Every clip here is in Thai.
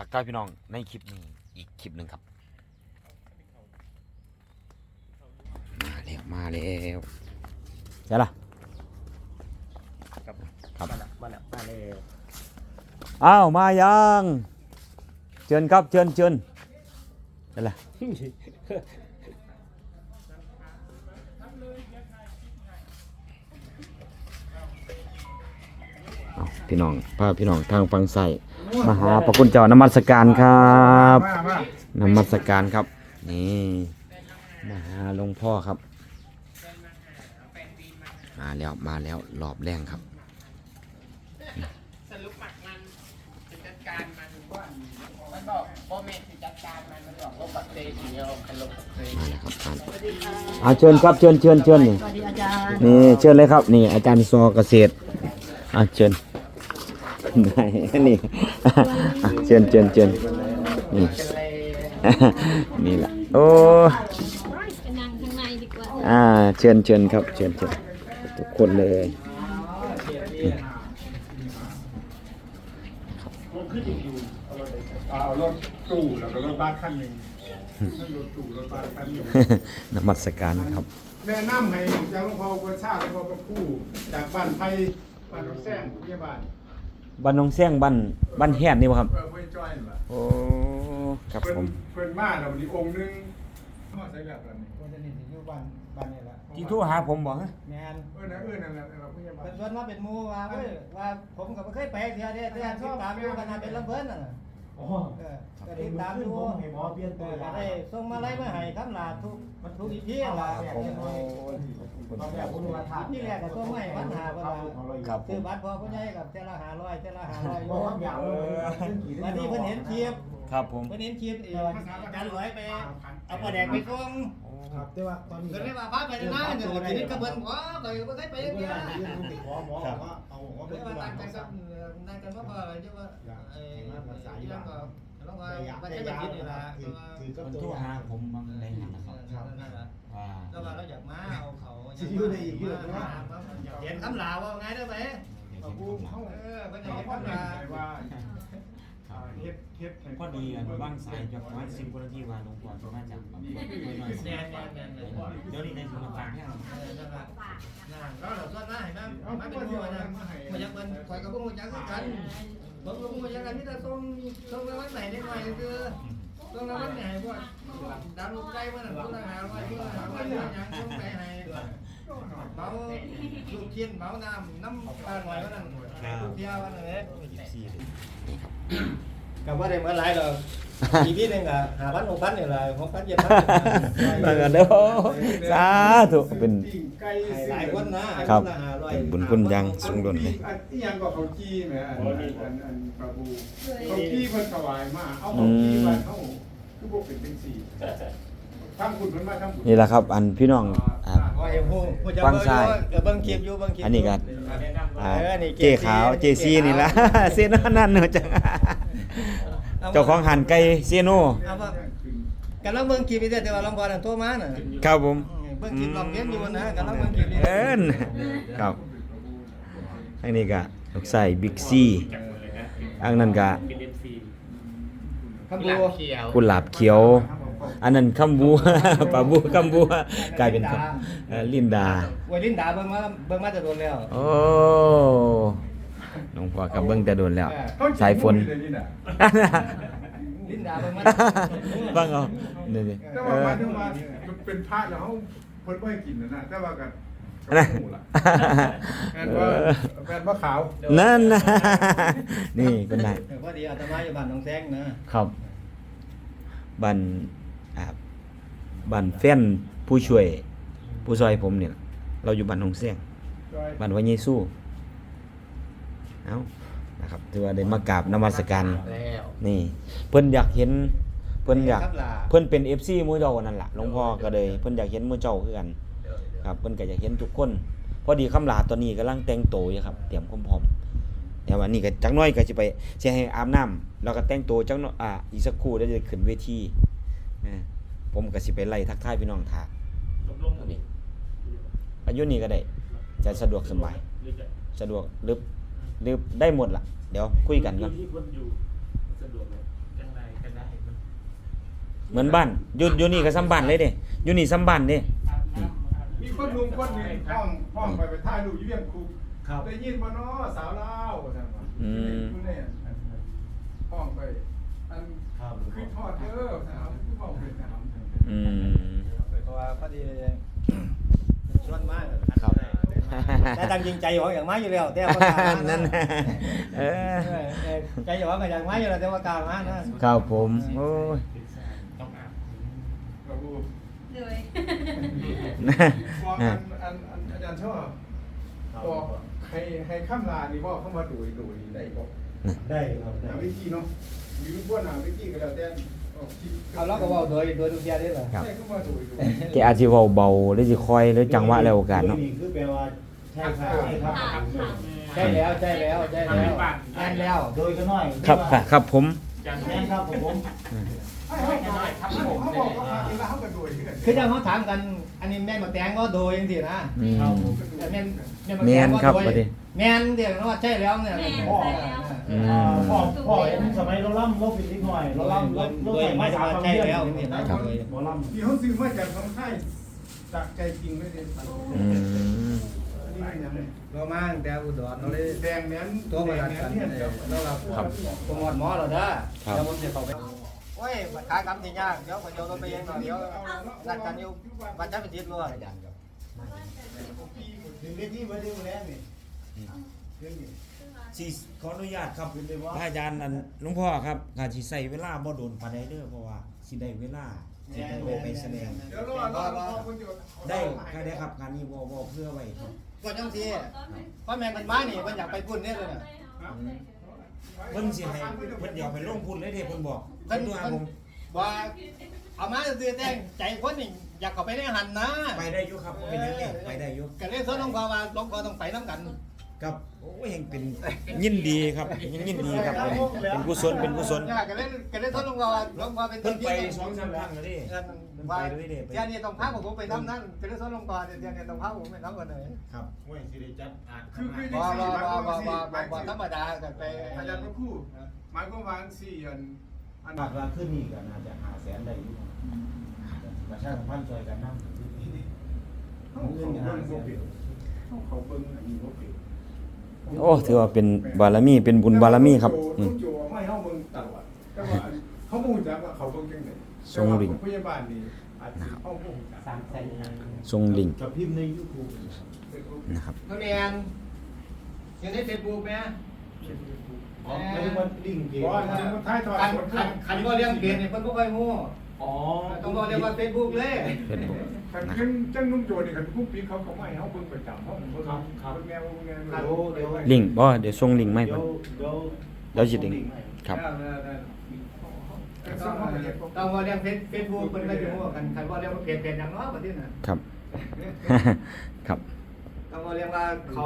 ตักทายพี่น้องในคลิปนี้อีกคลิปหนึ่งครับ มาแล้วมาแล้วใช่ล่ะครับครับมาแล้วมาแล้วมาแล้วอ้าวมายังเชิญครับเชิญเชิญใช่ล่ะเอาพี่น้องพาพี่น้องทางฟังใส่ มาหาพระคุณเจ้านมัสการครับนมัสการครับ นี่มาหาหลวงพ่อครับ มาแล้วมาแล้วรอบแรงครับสรุปหมักมันจะจัดการมันว่ามันบอกโบเมนจะจัดการมันมันบอกลบปักเตยเดียวคันลบปักเตยมาแล้วครับอ่านอาเชิญครับเชิญเชิญเชิญนี่สวัสดีอาจารย์นี่เชิญเลยครับ นี่อาจารย์ซอเกษตรอาเชิญ ได้นี่อะเชิญเชิญเชิญนี่นี่แหละโอ้ไปนั่งข้างในดีกว่าอ่าเชิญเชิญครับเชิญเชิญทุกคนเลยเอารถตู้แล้วก็รถบัสคันหนึ่งนั่นรถตู้รถบัสคันหนึ่งนมัสการครับแนะนำให้จากหลวงพ่อคนชาติหลวงพ่อพระครู่จากบ้านไทยบ้านหนองแซงพยาบาล บ้านหนองแซงบ้านบ้านแฮดนี่บ่ครับ เออเพื่อนจ้อยนี่ล่ะโอ้ ครับเพื่อนผม เพื่อนมาแล้ววันนี้องค์หนึงมาใส่แบบนั้นนี่คนสนิทอยู่บ้านบ้านนี่แหละที่โทรหาผมบ่ฮะแมนเออนะเออนั่นแหละนั่นแหละพยาบาลเป็นชวนมาเป็นหมูว่าเว้ยว่าผมก็บ่เคยไปเที่ยวเด้เที่ยวติดตามอยู่ขนาดเป็นลำเพิ่นน่ะ เออก็ติดตามอยู่หมอเปลี่ยนตัวก็ได้ส่งมาไล่มาให้คำลาทุกทุกอีพีล่ะผมที่แรกก็ส่งมาให้พันหาเพิ่นว่าครับ ซื้อบัตรพอผู้ใหญ่กับเจ้าละ500เจ้าละ500อยู่วันนี้เพิ่นเห็นคลิปครับผม เพิ่นเห็นคลิปอีกการร้อยไปเอาปลาแดกไปส่ง ครับแต่ว่าตอนนี้เพิ่นเลยว่าพาไปนะเดี๋ยวชีวิตกับเพิ่นบ่ก็บ่เคยไปเวเที่ยวลาเรื่องขอหมอว่าเอาหัวไปเรื่องที่ว่าบ้านั่นงกันกับนั่งกันเพราะว่าอะไรที่ว่าไอ้เรื่องก็ต้องว่าแต่ยามันแต่จะยาคิดนี่ล่ะถือถือกับมันตัโทรวหาผมบางในหันนะครับนั่นล่ะว่าแล้วว่าเราอยากมาเอาเขาเห็นคำลาว่าไงได้ไหมเอาผู้เข้าเออเพิ่นเขาเห็นว่าคำลาว่าอ่า เฮ็ดเฮ็ดให้พอดีกันว่างสายจากประมาณสิบกว่านาทีว่าหลวงพ่อจะมาจากแบบไม่น้อยแน่นแน่นแน่นเดี๋ยวนี้ในสุนทรให้เรานั่นล่ะนั่นก็เราส่วนหน้าเห็นมั้ยมันเป็นหัวนะมันยังเป็นคอยกับพวกมึงจังกันผมกับพวกมึงจังกันนี่แต่ต้องต้องไปวันไหนได้หน่อยคือต้องไปวันไหนพวกดำลูกไก่มันน่ะต้องหาไว้เพื่อหาไว้ยังต้องไปให้เบาลูกเทียนเบาน้ำน้ำปลาหน่อยก็นั่นลูกเทียวันนึงเอ๊ะสี่เลย กับว่าได้เมื่อไรหรอกอีพีหนึ่งอะหาพันหกพันนี่แหละหกพันเจ็ดพันแล้วก็เด้อสาธุเป็นปิ้งไก่หลายคนนะครับหาร้อยเป็นบุญคุณอยังสูงล้นเลยอันที่ยังก็เขาจี้แหมอันอันอันอันปลาบูเขาจี้เพิ่นถวายมาเอาเขาจี้มาเขาคือบ่เป็นจังซี่ทำคุณเพิ่นมาทำคุณนี่แหละครับ อันพี่น้องอ่าว่าอย่างผู้ผู้จะฟังซ้ายเออเบิ่งคลิปอยู่เบิ่งคลิปอันนี้ก็อ่าเออนี่เจขาวเจซีนี่ละเซโนนั่นเนอะจัง เจ้าของหันไก่เซโนเอาว่ากำลังเบิ่งคลิปอยู่เด้อแต่ว่าลำพอนั่นโทรมาน่ะครับผมเบิ่งคลิปลองเรียนอยู่นะกำลังเบิ่งคลิปอยู่เอิ้นครับอันนี้ก็ลูกใส่บิ๊กซีอันนั้นก็เป็นเอ็นซีคำบูเขียวกุหลาบเขียว อันนั้นคำบูปลาบูคำบูกลายเป็นคำเอ่อลินดาไว้ลินดาเบิ่งมาเบิ่งมาจะโดนแล้วโอ้ หลวงพ่อกับเบิ้งแต่โดนแล้วเขาจี้สายฝนเลยนี่น่ะลินดาเบิ่งมาฟังเอานี่ดิแต่เอว่าอหมายถึงว่ามันเป็นพระแล้วเขาเพิ่นบ่ให้กินนั่นน่ะแต่ว่าก็นะหมูล่ะแม่นว่าแม่นว่าขาวนั่นนะนี่เป็นได้เออพอดีอาตมาอยู่บ้านหนองแซงนะครับบันอ่าบันแฟนผู้ช่วย ผู้ซอยผมเนี่ย เราอยู่บ้านหนองเสียงบ้านวัดเยซู เอ้านะครับถือว่าได้มากราบนมัสการแล้วนี่เพิ่นอยากเห็นเพิ่นอยากครับล่ะเพิ่นเป็น FC หมู่เจ้านั่นล่ะหลวงพ่อก็เลยเพิ่นอยากเห็นหมู่เจ้าคือกันครับเพิ่นก็อยากเห็นทุกคน พอดีคำลาตอนนี้กำลังแต่งตัวอยู่ครับ เตรียมความพร้อมเดี๋ยววันนี้ก็จักหน้อยก็สิไปสิให้อาบน้ำแล้วก็แต่งตัวจักหน้อยอ่าอีกสักครู่เดี๋ยวจะขึ้นเวทีนะผมก็สิไปไล่ทักทายพี่น้องท่าลงลงตรงนี้อายุนี้ก็ได้จะสะดวกสบาย สะดวกหรือ หรือได้หมดล่ะ เดี๋ยวคุยกันก่อนที่คนอยู่สะดวกเลยเหมือนบ้านอยู่อยู่นี่ก็ซ้ำบ้านเลยเด้อยู่นี่ซ้ำบ้านเด้ มีคนหนุ่มคนหนึงห้องห้องไปไปถ่ายรูปอยู่เวียงคุกครับได้ยินบ่เนาะสาวลาวว่าซั่นว่าอยู่ในอันห้องไปอันครับคือทอดเด้อสาวคือเว้าเป็นสาวอืม เพราะว่าพอดีชวนมาครับ แต่ตามจริงใจอยู่ว่าอย่างมาอยู่แล้วแต่ว่านั่นน่ะเออใจอยู่ว่าก็อย่างมาอยู่แล้วแต่ว่ากล้ามานะครับผมโอ้ยก็รู้เลยบอกอันอันอันอาจารย์ชอบบอกให้ให้คำลานี่ว่าเข้ามาดูดูได้บ่ได้ครับได้หาวิธีเนาะมีพวกหาวิธีก็แล้วแต่ออกคิดเอาเราก็เว่าโดยโดยทุกอย่างได้เหรอครับให้เข้ามาดูดูแกอาจสิเว้าเบาหรือสิคอยหรือจังหวะแล้วโอกาสเนาะนี่คือแปลว่าใช่ครับใช่ครับถามถามใช่แล้วใช่แล้วใช่แล้วแอนแล้วโดยก็น้อยครับค่ะครับผมแม่นครับผมให้เขาบอกเขาบอกว่าเวลาเขาก็ดูที่กันคือจะเขาถามกัน อันนี้แม่นมาแตงก็โดยจังซี่นะอืมแต่แม่นแม่นมาแม่แตงนก็ครับโดยประเดี๋ยวแม่นเดี๋ยวว่าใช่แล้วเนี่ยพ่ออืมพ่อพ่อเห็นสมัยเราล่ำเราเป็นนิดหน่อยเราล่ำเราเราใส่ไม้สามคำเดียวหมอล่ำที่เขาซื้อมาจากทางไทยจากใจจริงไม่ได้ อืมนี่เป็นยังไงเรามาตั้งแต่อุดรเราเลยแดงแม้นตัวมาแดดังนแม้กันนเนี่ยเดี๋ยวเราเราครับผมหมดหมอเราเด้อครับเดี๋ยวผมจะเข้าไปโอ้ยบัตรขากรรมที่ยากเดี๋ยวผมจะเอารถไปเองหน่อยเดี๋ยวนัดกันอยู่บัตรจับเป็นทิศเลยถึงเวทีมาดูแลนี่สิขออนุญาตครับพระอาจารย์อันหลวงพ่อครับก็สิใส่เวลาบ่โดนปานใดเด้อเพราะว่าสิได้เวลาสิได้ไปไปแสดงเดี๋ยวรอรอรอคนอยู่ได้ก็ได้ครับงานนี้บ่บ่เพื่อไว้ครับ ก็จังซี่พ่อแม่มันมานี่มันอยากไปพุ่นเนี่ยเลยน่ะเพิ่นสิให้เพิ่นเดี๋ยวไปลงทุนเลยเด้เพิ่นบอกเพิ่เพิ่นนตัวผมว่าเอามาซื้อแต่งใจคนนี่อยากเข้าไปในหันนะไปได้อยู่ครับบ่เป็นหยังไงไปได้อยู่ก็เลยสอนหลวงพ่อว่าหลวงพ่อต้องไปน้ำกันครับโอ้ยยังเป็นยินดีครับยังยินดีครับเป็นเป็นกุศลเป็นกุศลก็เลยก็เลยสอนหลวงพ่อว่าหลวงพ่อเป็นเพิ่นไปสองสามครั้งแล้วดิเงินเพิ่นว่าไปด้วยเด้ไปเดี๋ยวนี้ต้องพาผมไปทำนั่นก็เลยสอนหลวงพ่อเดี๋ยวนี้ต้องพาผมไปทำกันเลยครับห้วยสิริจัดอ่านคือคือ บ่ที่บ่สี่บ่หมายบ่ความบ่ว่าบ่บ่ธรรมดากันไปอาจารย์พระครู่หมายความว่าสี่อันอันหากว่าขึ้นนี่ก็น่าจะหาแสนได้อยู่ประชาสัมพันธ์ช่วยกันนำเขาเบิ่งบ่ผิดเขาเบิ่งอันนี้บ่ผิดโอ้ถือว่าเป็นบารมีเป็นบุญบารมีครับอืต้มองโจไม่เฮาเบิ่งตลอดแต่ว่า เขาบ่รู้จักว่าเขาเบิ่งจังได๋ทรงริ่งพยาบาลนี่อาจสิเฮาบ่รู้จักสามแสนทรงลิงกับพิมพ์ใน YouTube นะครับนักเรียนอยู่ในเฟซบุ๊กไหมอ๋อไม่ได้ว่าลิงก์เกมบ่อันนี้มันท้ายทอดคันสดคันคันว่าเรื่องเพจเนี่ยเพิ่นบ่ค่อยฮู้อ๋อต้องบอกเรียกว่าเฟซบุ๊กเลย เฟซบุ๊กคันขึ้นจังนุ่มโจนี่คันผู้ปีเขาเขาไม่ให้เฮาเบิ่งประจำเฮาเบิ่งเบิ่งแนวแนวเดี๋ยวเดี๋ยวลิงก์บ่เดี๋ยวส่งลิงก์มาให้เดี๋เพิ่ยนวเดี๋ยวเดี๋ยวสิลิงก์ครับต้อง ต้องว่าเรื่องเฟซเฟซบุ๊กเพิ่นก็สิฮู้กันคันว่าเรื่องว่าเพจเพจหยังเนาะบัดนี้น่ะครับ ครับต้องว่าเรียกว่าเขา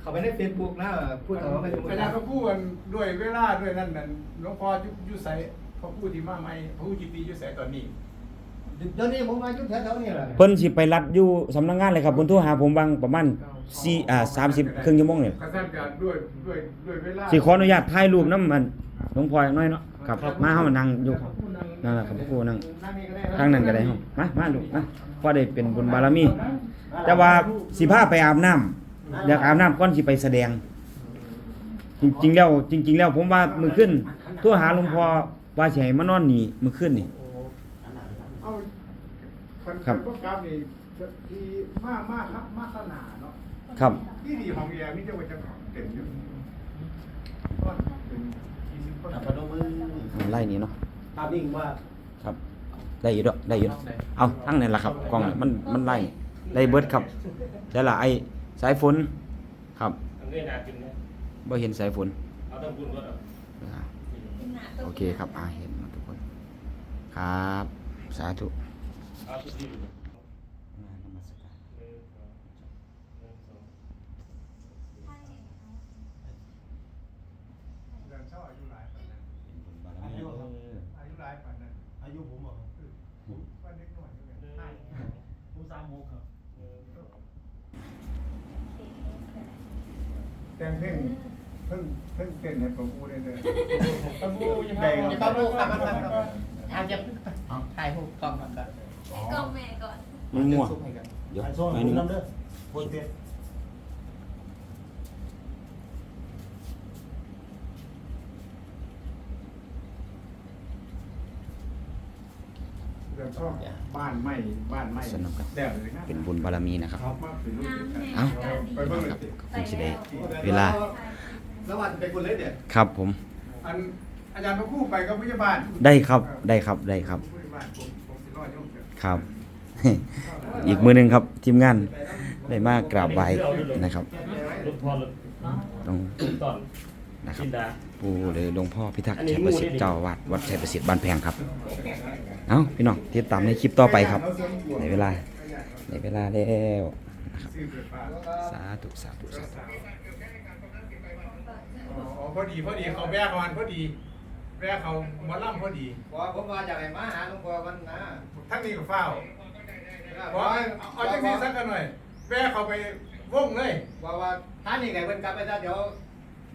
เขาไปในเฟซบุ๊กนะพูดแต่ว่าไม่รู้อาจารย์ก็พูดกันด้วยเวลาด้วยนั่นนั่นหลวงพ่ออยู่ไสเขาพูดที่มาใหม่ผู้จิตดีอยู่ไสตอนนี้เดี๋ยวนี้ผมมาจุดแถวๆนี้แหละเพิ่นสิไปรัดอยู่สำนักงานเลยครับเพิ่นโทรหาผมบางประมาณ4อ่า30ครึ่งชั่วโมงเนี่ยกระทั่งการด้วยด้วยด้วยเวลาสิขออนุญาตถ่ายรูปนำมัน หลวงพ่ออย่างน้อยเนาะครับ มาเฮามานั่งอยู่ครับนั่นแหละครับครูนั่งทางนั้นก็ได้เฮามามาลูกมาพอได้เป็นบุญบารมี แต่ว่าสิพาไปอาบน้ำอยากอาบน้ำก่อนสิไปแสดง จริงๆแล้ว จริง ๆ แล้วผมว่ามื้อขึ้นโทรหาหลวงพ่อว่าสิให้มานอนนี่มื้อขึ้นนี่เอาคันครับพวกกราฟนี่ที่มากมากครับมากขนาดเนาะครับที่ดีของแยนี่จะว่าจะเต็มอยู่ก็เป็น20คน อะพนมมือไล่นี่เนาะภาพนิ่งว่าครับ ได้อยู่ดอกได้อยู่ดอกเอาทั้งนั้นล่ะครับกล้องน่ะมันมันไล่ได้เบิดครับแต่ละไอ้สายฝนครับอันนี้น่ากินไหมบ่เห็นสายฝนเอาต้องบุญก็ได้อ่าโอเคครับอ่าเห็นหมดทุกคน ครับ สาธุ เอาทุกที่ เดือนเช้าอายุหลายปานนั้นอายุหลายปานนั้น อายุผมบอก ว่าเด็กน้อยอยู่เนี่ย ผมสามโมกครับ แต่งเพลงเพิ่งเพิ่งเต้นให้ประมูได้เลยตะบูยังได้ไม่ครับตะบูครับครับครับอาจจะถ่ายรูปกล้องก่อนก่อนใส่กล้องแม่ก่อน มันมั่วซุปให้กันเดี๋ยวไอ้ส้มไอ้คุหณนูน้ำเด้อโพสเฟส เดี๋ยวก็บ้านใหม่บ้านใหม่สนุกครับเดี๋ยวเลยนะเป็นบุญบารมีนะครับครับมาเป็นลูกน้ำศิษย์แห้งเอ้าการดีไปเบิ่งครับเลยขอบคุณสิได้เวลาแล้ววันเป็นคนเลยเด็ดครับผมอันอาจารย์พระครู่ไปกับพยาบาลได้ครับได้ครับได้ครับพยาบาลผมผมสิรอดโยมเถอะครับ อีกมือหนึงครับทีมงานได้มากราบไหว้นะครับรถพอรถตรงตอนนะครับกินดา ปู่หรือหลวงพ่อพิทักษ์อันนี้ชัยประสิทธิ์หมู่นี่เจ้าอาวาดวัดชัยประสิทธิ์บ้านแพงครับ เอ้าพี่น้องติดตามในคลิปต่อไปครับในเวลาในเวลาแล้วซื้อเกิดป่าสาธุสาธุสาธุอ๋อพอดีพอดีเขาแบกมันพอดีแบกเขาหมอลำพอดีพอผมมาจากไหนมาหาหลวงพ่อมันนะทั้งนี้ก็เฝ้าเพราะเอาจังนี้สักกันหน่อยแบกเขาไปวงเลยว่าว่าท่านนี่ไงเพิ่นกลับไปซะเดี๋ยว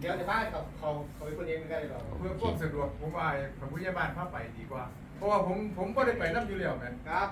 เดี๋ยวจะพาเขาเขาเขาไปคนเองไม่ได้หรอกเพื่อความสะดวกผมว่าให้พยาบาลพาไปดีกว่า เพราะว่าผมผมก็ได้ไปน้ำอยู่แล้วแม่นครับ